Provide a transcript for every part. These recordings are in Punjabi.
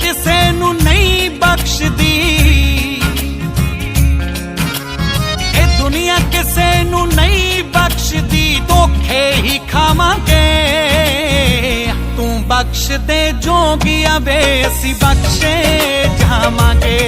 ਕਿਸੇ ਨੂੰ ਨਹੀਂ ਬਖਸ਼ਦੀ। ਇਹ ਦੁਨੀਆ ਕਿਸੇ ਨੂੰ ਨਹੀਂ ਬਖਸ਼ਦੀ, ਧੋਖੇ ਹੀ ਖਾਵਾਂਗੇ। ਤੂੰ ਬਖਸ਼ ਦੇ ਜੋਗਿਆ ਵੇ, ਅਸੀਂ ਬਖਸ਼ੇ ਜਾਵਾਂਗੇ।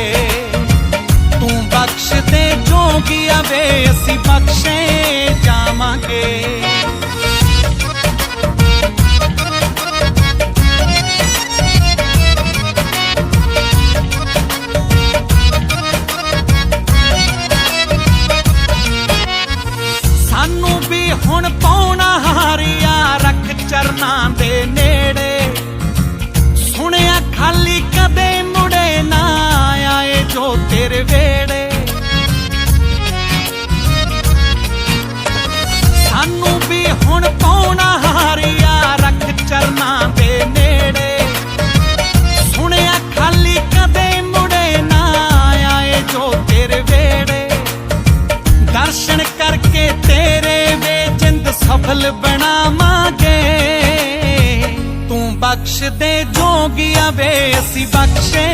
ਸਫਲ ਬਣਾਵਾਂਗੇ। ਤੂੰ ਬਖਸ਼ ਦੇ ਜੋਗੀਆਂ ਵੇ, ਅਸੀਂ ਬਖਸ਼ੇ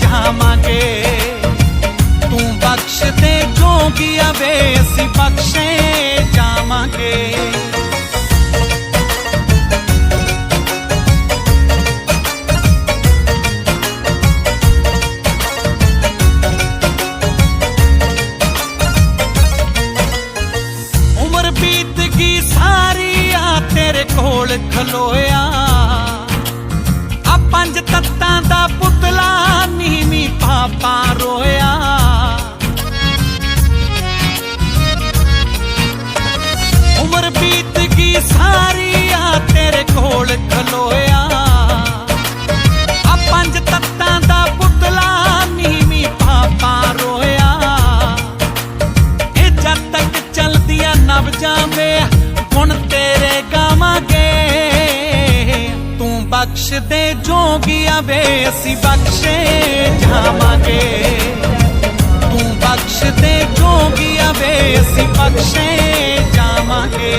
ਜਾਵਾਂਗੇ। ਤੂੰ ਬਖਸ਼ ਦੇ ਜੋਗੀਆਂ ਵੇ, ਅਸੀਂ ਬਖਸ਼ੇ ਜਾਵਾਂਗੇ। ਜੋਗੀਆਂ ਵੇ ਅਸੀਂ ਬਖਸ਼ੇ ਜਾਵਾਂਗੇ। ਤੂੰ ਬਖਸ਼ ਦੇ ਜੋਗੀਆਂ ਵੇ ਅਸੀਂ ਬਖਸ਼ੇ ਜਾਵਾਂਗੇ।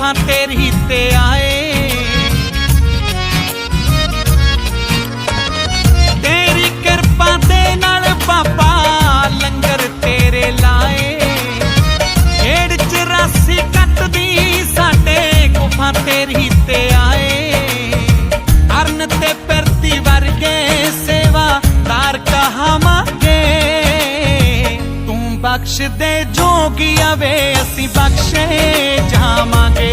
ਗੁਫਾ ਤੇਰੀ ਤੇ ਆਏ। ਤੇਰੀ ਕਿਰਪਾ ਦੇ ਨਾਲ ਬਾਬਾ ਲੰਗਰ ਤੇਰੇ ਲਾਏ। ਗੇੜ 84 ਕੱਟਦੀ ਸਾਡੇ ਗੁਫਾ ਤੇਰੀ ਤੇ ਆਏ। ਅਰਨ ਤੇ ਪ੍ਰਤੀ ਵਰਗੇ ਸੇਵਾ ਤਾਰ ਕਹਾਵਾਂਗੇ ਤੂੰ ਬਖਸ਼ ਦੇ ਜੋਗੀਆਂ ਵੇ ਅਸੀਂ ਬਖਸ਼ੇ, ਜਾਵਾਂਗੇ।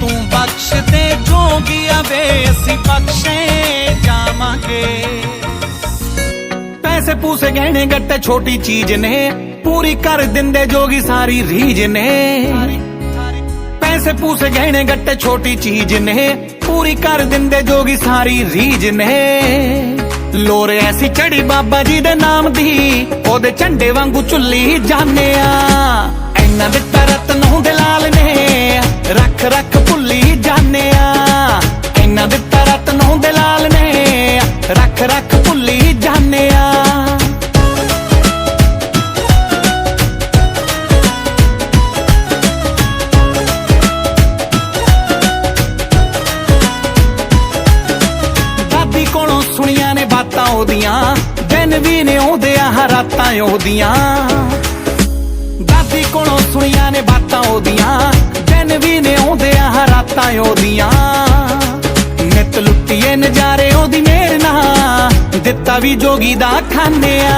ਤੂੰ ਬਖਸ਼ ਦੇ ਜੋਗੀਆਂ ਵੇ ਅਸੀਂ ਬਖਸ਼ੇ, ਜਾਵਾਂਗੇ। ਪੈਸੇ ਪੂਸੇ ਗਹਿਣੇ ਗੱਟੇ ਛੋਟੀ ਚੀਜ਼ ਨੇ, ਪੂਰੀ ਕਰ ਦਿੰਦੇ ਜੋਗੀ ਸਾਰੀ ਰੀਝ ਨੇ। ਪੈਸੇ ਪੂਸੇ ਗਹਿਣੇ ਗੱਟੇ ਛੋਟੀ ਚੀਜ਼ ਨੇ, ਪੂਰੀ ਕਰ ਦਿੰਦੇ ਜੋਗੀ ਸਾਰੀ ਰੀਝ ਨੇ। ਲੋਰ ਐਸੀ ਚੜੀ ਬਾਬਾ ਜੀ ਦੇ ਨਾਮ ਦੀ। ਉਹਦੇ ਝੰਡੇ ਵਾਂਗੂ ਚੁੱਲੀ ਜਾਣਿਆ ਐਨਾ ਦੇ ਰਤਨ ਹੁੰਦੇ ਲਾਲ ਨੇ, ਰੱਖ ਰੱਖ ਭੁੱਲੀ ਜਾਣਿਆ ਐਨਾ ਦੇ ਤਰਤ ਹੁੰਦੇ ਲਾਲ ਨੇ, ਰੱਖ ਰੱਖ ਉਹਦੀਆਂ ਦਿਨ ਵੀ ਨੇ ਆਉਂਦੇ ਆ ਰਾਤਾਂ ਉਹਦੀਆਂ। ਦਾਦੀ ਕੋਲੋਂ ਸੁਣੀਆਂ ਨੇ ਬਾਤਾਂ ਉਹਦੀਆਂ ਦਿਨ ਵੀ ਨੇ ਆਉਂਦੇ ਆ ਰਾਤਾਂ ਉਹਦੀਆਂ। ਨਿਤ ਲੁੱਟੀਏ ਨਜ਼ਾਰੇ ਉਹਦੀ ਮੇਰ ਨਾ ਦਿੱਤਾ ਵੀ ਜੋਗੀ ਦਾ ਖਾਨਿਆ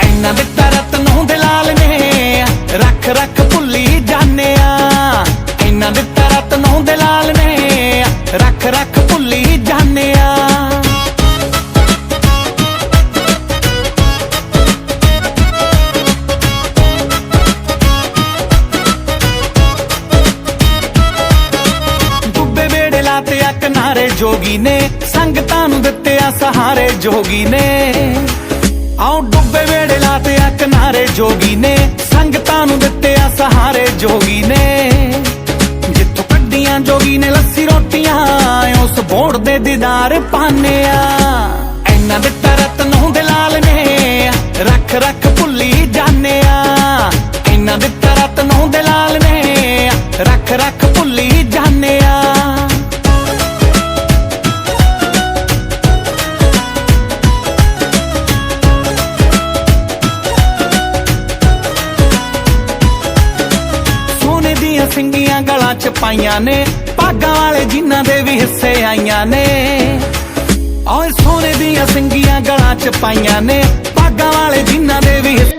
ਐਨਾ ਦਿੱਤਾ ਰਤਨੋਂ ਦਲਾਲ ਨੇ, ਰੱਖ ਰੱਖ ਭੁੱਲੀ ਜਾਣਿਆ ਐਨਾ ਦਿੱਤਾ ਰਤਨੋਂ ਦਲਾਲ ਨੇ, ਰੱਖ ਰੱਖ ਜੋਗੀ ਨੇ, ਸੰਗਤਾਂ ਨੂੰ ਦਿੱਤਿਆ ਸਹਾਰੇ ਜੋਗੀ ਨੇ। ਆਉ ਡੁੱਬੇ ਵੇੜੇ ਲਾਤੇ ਆ ਕਿਨਾਰੇ ਜੋਗੀ ਨੇ, ਸੰਗਤਾਂ ਨੂੰ ਦਿੱਤਿਆ ਸਹਾਰੇ ਜੋਗੀ ਨੇ। ਜਿੱਥੋਂ ਕੱਢੀਆਂ ਜੋਗੀ ਨੇ ਲੱਸੀ ਰੋਟੀਆਂ, ਉਸ ਬੋੜ ਦੇ ਦੀਦਾਰ ਪਾਨੇ ਆ ਐਨਾ ਦਿੱਤਾ ਰਤਨ ਹੁੰਦੇ ਲਾਲ ਨੇ, ਰੱਖ ਰੱਖ ਭੁੱਲੀ ਜਾਣੇ ਆ ਐਨਾ ਦਿੱਤਾ ਰਤਨ ਹੁੰਦੇ ਲਾਲ ਨੇ, ਰੱਖ ਰੱਖ ਦੇ ਵੀ ਹਿੱਸੇ ਆਈਆਂ ਨੇ। ਓਏ ਸੋਨੇ ਦੀਆਂ ਸਿੰਗੀਆਂ ਗਲਾਂ ਚ ਪਾਈਆਂ ਨੇ। ਭਾਗਾਂ ਵਾਲੇ ਜਿਨ੍ਹਾਂ ਦੇ ਵੀ ਹਿੱਸੇ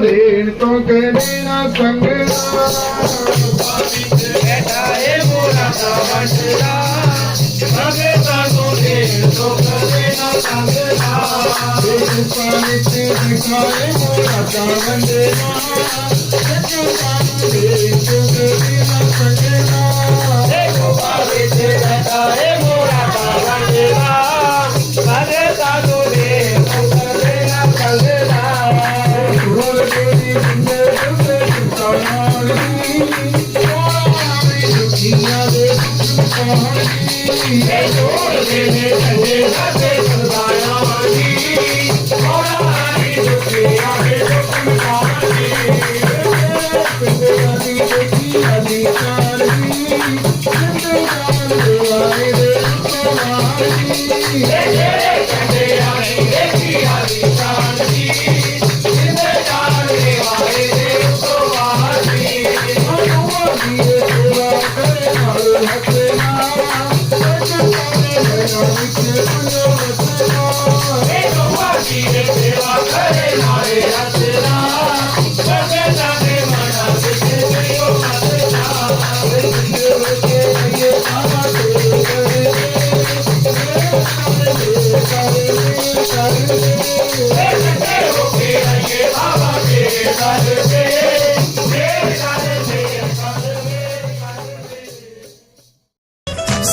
ਦੇਣ ਤੋਂ ਕਹਿਣਾ ਸੰਗਦਾ ਬੈਠਾ ਏ ਤੇ ਬੈਠਾ ਏ ਮੋਰਾਤਾ ਵੰਡੇਵਾ ਭਗਤਾਂ ਨੂੰ ਦੇਣ ਤੋਂ ਕਹਿਣਾ Yeah.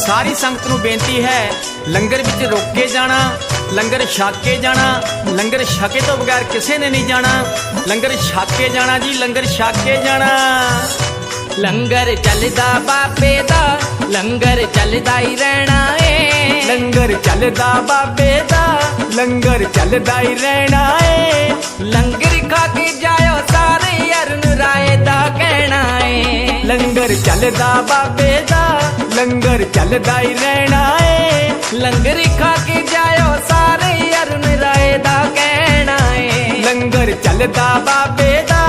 ਸਾਰੀ ਸੰਗਤ ਨੂੰ ਬੇਨਤੀ ਹੈ ਲੰਗਰ ਵਿੱਚ ਰੁਕ ਕੇ ਜਾਣਾ ਲੰਗਰ ਛਕ ਕੇ ਜਾਣਾ ਲੰਗਰ ਛਕੇ ਤੋਂ ਬਗੈਰ ਕਿਸੇ ਨੇ ਨਹੀਂ ਜਾਣਾ ਲੰਗਰ ਛਕ ਕੇ ਜਾਣਾ ਜੀ ਲੰਗਰ ਛਕ ਕੇ ਜਾਣਾ। ਲੰਗਰ ਚੱਲਦਾ ਬਾਬੇ ਦਾ ਲੰਗਰ ਚੱਲਦਾ ਹੀ ਰਹਿਣਾ ਏ। ਲੰਗਰ ਚੱਲਦਾ ਬਾਬੇ ਦਾ ਲੰਗਰ ਚੱਲਦਾ ਹੀ ਰਹਿਣਾ ਏ। ਲੰਗਰ ਖਾ ਕੇ ਜਾਇਓ ਸਾਰੇ ਅਰਨ ਰਾਏ ਦਾ ਕਹਿਣਾ ਏ। ਲੰਗਰ ਚੱਲਦਾ ਬਾਬੇ ਦਾ ਲੰਗਰ ਚੱਲਦਾ ਹੀ ਰਹਿਣਾ ਏ। ਲੰਗਰ ਖਾ ਕੇ ਜਾਇਓ ਸਾਰੇ ਅਰਨ ਰਾਏ ਦਾ ਕਹਿਣਾ ਏ। ਲੰਗਰ ਚੱਲਦਾ ਬਾਬੇ ਦਾ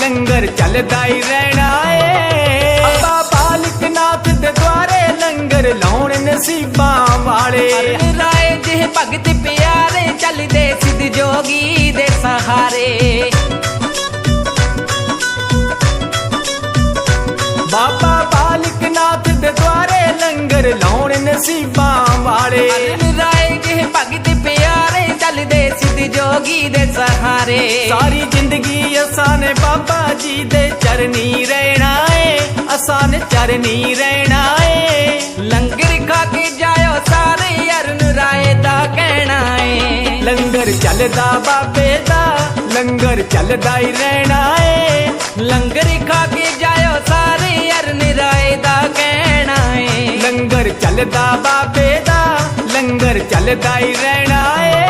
ਲੰਗਰ ਚੱਲਦਾ ਹੀ ਰਹਿਣਾ ਏ। ਅੱਬਾ ਬਾਲਕ ਨਾਥ ਦੇ ਦੁਆਰੇ ਲੰਗਰ ਲਾਉਣ ਨਸੀਬਾਂ ਵਾਲੇ। ਰਾਏ ਜਿਹੇ ਭਗਤ ਪਿਆਰੇ ਚੱਲਦੇ ਸਿੱਧ ਜੋਗੀ ਦੇ। ਲੰਗਰ ਲਾਉਣ ਨਸੀਬਾਂ ਵਾਲੇ। ਰਾਏ ਜਿਹੇ ਭਗਤ ਪਿਆਰੇ ਚੱਲਦੇ ਸਿੱਧ ਜੋਗੀ ਦੇ ਸਹਾਰੇ। ਸਾਰੀ ਜ਼ਿੰਦਗੀ ਅਸਾਂ ਨੇ ਬਾਬਾ ਜੀ ਦੇ ਚਰਨੀ ਰਹਿਣਾ ਏ ਅਸਾਂ ਨੇ ਚਰਨੀ ਰਹਿਣਾ ਏ। ਲੰਗਰ ਖਾ ਕੇ ਜਾਇਓ ਸਾਰੇ ਅਰਨ ਰਾਏ ਦਾ ਕਹਿਣਾ ਏ। ਲੰਗਰ ਚੱਲਦਾ ਬਾਬੇ ਦਾ ਲੰਗਰ ਚੱਲਦਾ ਹੀ ਰਹਿਣਾ ਏ। ਲੰਗਰ ਖਾ ਕੇ ਜਾਇਓ ਸਾਰੇ ਚੱਲਦਾ ਬਾਬੇ ਦਾ ਲੰਗਰ ਚੱਲਦਾ ਹੀ ਰਹਿਣਾ ਏ।